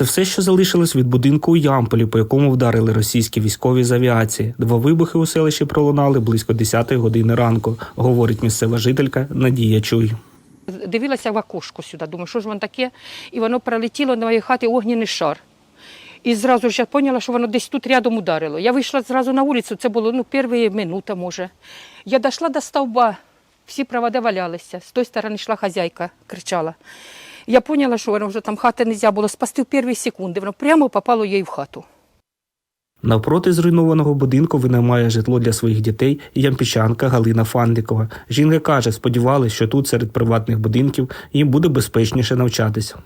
Це все, що залишилось від будинку у Ямполі, по якому вдарили російські військові з авіації. Два вибухи у селищі пролунали близько 10 години ранку, говорить місцева жителька Надія Чуй. Дивилася в окошко сюди, думаю, що ж воно таке, і воно прилетіло на моїй хаті огняний шар. І зразу ж я поняла, що воно десь тут рядом ударило. Я вийшла зразу на вулицю, це було ну, перші минута, може. Я дійшла до стовба, всі проводи валялися. З тої сторони йшла хазяйка, кричала. Я поняла, що воно вже там хати не можна було спасти в перші секунди. Воно прямо попало їй в хату. Навпроти зруйнованого будинку винаймає житло для своїх дітей ямпічанка Галина Фандикова. Жінка каже, сподівалась, що тут серед приватних будинків їм буде безпечніше навчатися.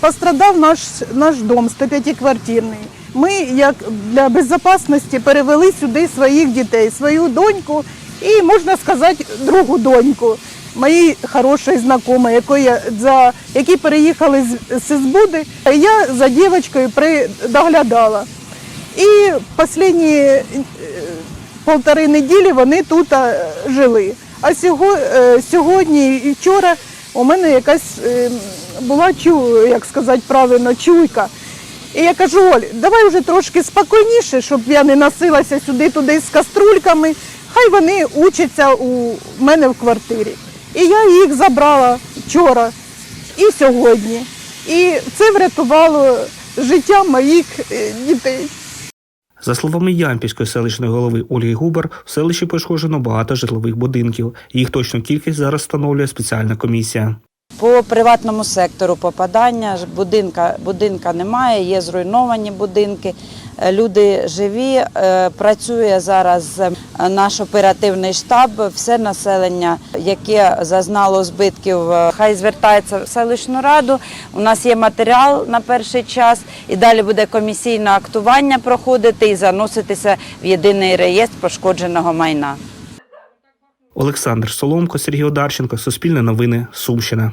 Пострадав наш, наш дом 105-квартирний. Ми, як для безпечності, перевели сюди своїх дітей, свою доньку і, можна сказати, другу доньку. Мої хороші знайомі, які, я за, які переїхали з, з Ізбуди, я за дівчинкою доглядала. І останні е, полтори неділі вони тут е, жили. А е, сьогодні і вчора у мене якась була чу, як сказати правильно, чуйка. І я кажу, Оль, давай вже трошки спокійніше, щоб я не носилася сюди-туди з каструльками. Хай вони учаться у мене в квартирі. І я їх забрала вчора і сьогодні. І це врятувало життя моїх е, дітей. За словами Ямпільської селищної голови Ольги Губар, в селищі пошкоджено багато житлових будинків. Їх точну кількість зараз встановлює спеціальна комісія. По приватному сектору попадання будинка, будинка немає, є зруйновані будинки. Е, Люди живі, е, працює зараз е, наш оперативний штаб. Все населення, яке зазнало збитків, хай звертається в селищну раду. У нас є матеріал на перший час, і далі буде комісійне актування проходити і заноситися в єдиний реєстр пошкодженого майна. Олександр Соломко, Сергій Одарченко, Суспільне новини, Сумщина.